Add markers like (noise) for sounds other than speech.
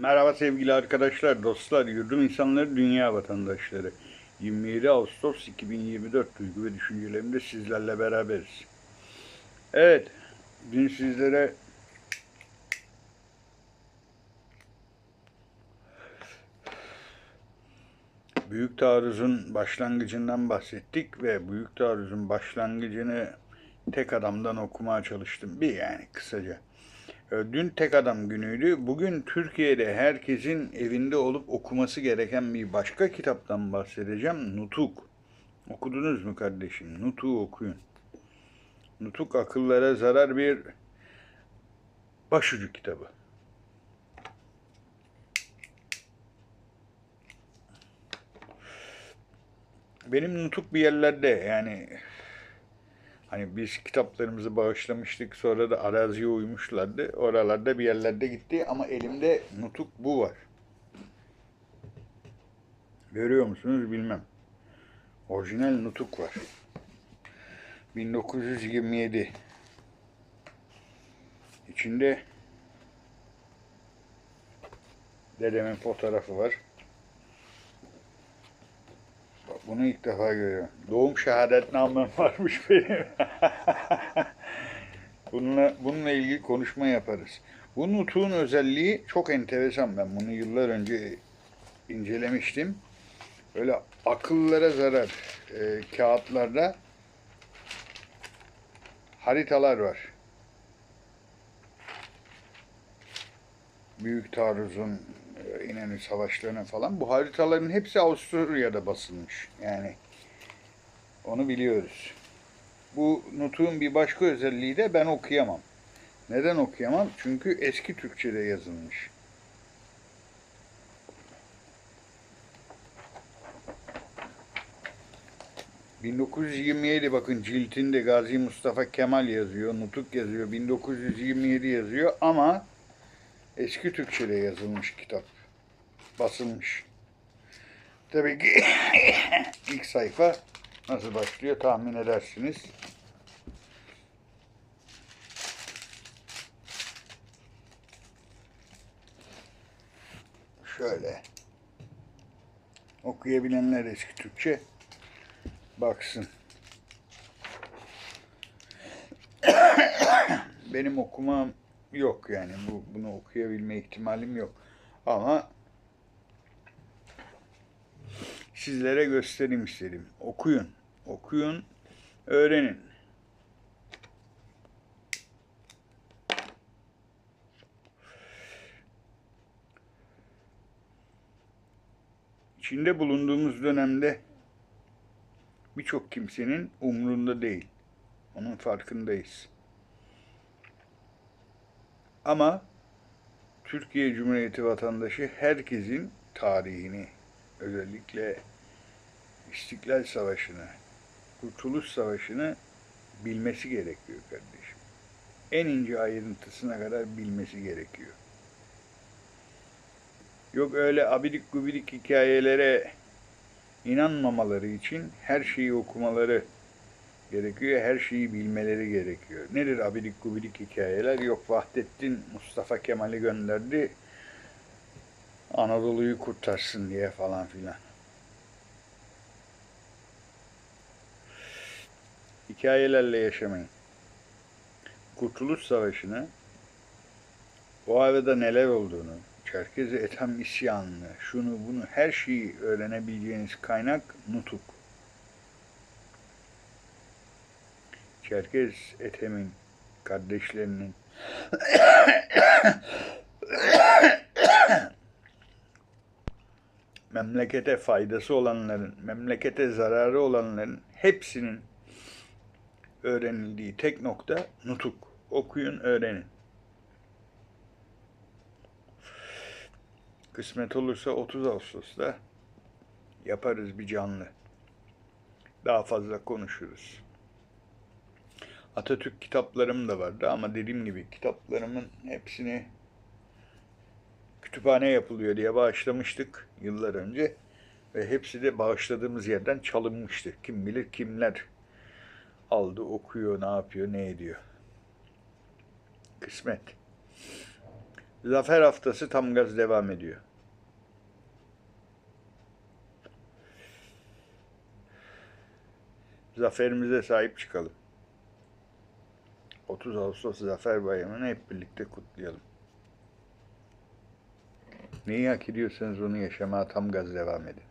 Merhaba sevgili arkadaşlar, dostlar, yurdum insanları, dünya vatandaşları. 27 Ağustos 2024 duygu ve düşüncelerimde sizlerle beraberiz. Evet, dün sizlere Büyük taarruzun başlangıcından bahsettik ve Büyük taarruzun başlangıcını tek adamdan okumaya çalıştım. Bir yani kısaca. Ee, Dün tek adam günüydü. Bugün Türkiye'de herkesin evinde olup okuması gereken bir başka kitaptan bahsedeceğim. Nutuk. Okudunuz mu kardeşim? Nutuk'u okuyun. Nutuk akıllara zarar bir başucu kitabı. Benim nutuk bir yerlerde yani hani biz kitaplarımızı bağışlamıştık sonra da araziye uymuşlardı. Oralarda bir yerlerde gitti ama elimde nutuk bu var. Görüyor musunuz bilmem. Orijinal nutuk var. 1927. İçinde dedemin fotoğrafı var. Bunu ilk defa görüyorum. Doğum şehadetnamem (laughs) varmış benim. bununla, bununla ilgili konuşma yaparız. Bu nutuğun özelliği çok enteresan. Ben bunu yıllar önce incelemiştim. Öyle akıllara zarar e, kağıtlarda haritalar var. Büyük taarruzun İnönü savaşlarına falan. Bu haritaların hepsi Avusturya'da basılmış. Yani onu biliyoruz. Bu nutuğun bir başka özelliği de ben okuyamam. Neden okuyamam? Çünkü eski Türkçe'de yazılmış. ...1927 bakın ciltinde Gazi Mustafa Kemal yazıyor, Nutuk yazıyor, 1927 yazıyor ama eski Türkçe'de yazılmış kitap. Basılmış. Tabii ki (coughs) ilk sayfa nasıl başlıyor tahmin edersiniz. Şöyle. Okuyabilenler eski Türkçe baksın. (coughs) Benim okumam yok yani bu bunu okuyabilme ihtimalim yok. Ama sizlere göstereyim istedim. Okuyun, okuyun, öğrenin. İçinde bulunduğumuz dönemde birçok kimsenin umrunda değil. Onun farkındayız. Ama Türkiye Cumhuriyeti vatandaşı herkesin tarihini, özellikle İstiklal Savaşı'nı, Kurtuluş Savaşı'nı bilmesi gerekiyor kardeşim. En ince ayrıntısına kadar bilmesi gerekiyor. Yok öyle abidik gubidik hikayelere inanmamaları için her şeyi okumaları gerekiyor. Her şeyi bilmeleri gerekiyor. Nedir abidik gubidik hikayeler? Yok Vahdettin Mustafa Kemal'i gönderdi. Anadolu'yu kurtarsın diye falan filan. Hikayelerle yaşamayın. Kurtuluş Savaşı'nı, o arada neler olduğunu, Çerkezi Ethem isyanını, şunu bunu her şeyi öğrenebileceğiniz kaynak Nutuk. Çerkez Ethem'in kardeşlerinin memlekete faydası olanların, memlekete zararı olanların hepsinin öğrenildiği tek nokta nutuk. Okuyun, öğrenin. Kısmet olursa 30 Ağustos'ta yaparız bir canlı. Daha fazla konuşuruz. Atatürk kitaplarım da vardı ama dediğim gibi kitaplarımın hepsini kütüphane yapılıyor diye bağışlamıştık yıllar önce ve hepsi de bağışladığımız yerden çalınmıştı. Kim bilir kimler aldı, okuyor, ne yapıyor, ne ediyor. Kısmet. Zafer haftası tam gaz devam ediyor. Zaferimize sahip çıkalım. 30 Ağustos Zafer Bayramı'nı hep birlikte kutlayalım. Neyi hak ediyorsanız onu yaşamaya tam gaz devam edin.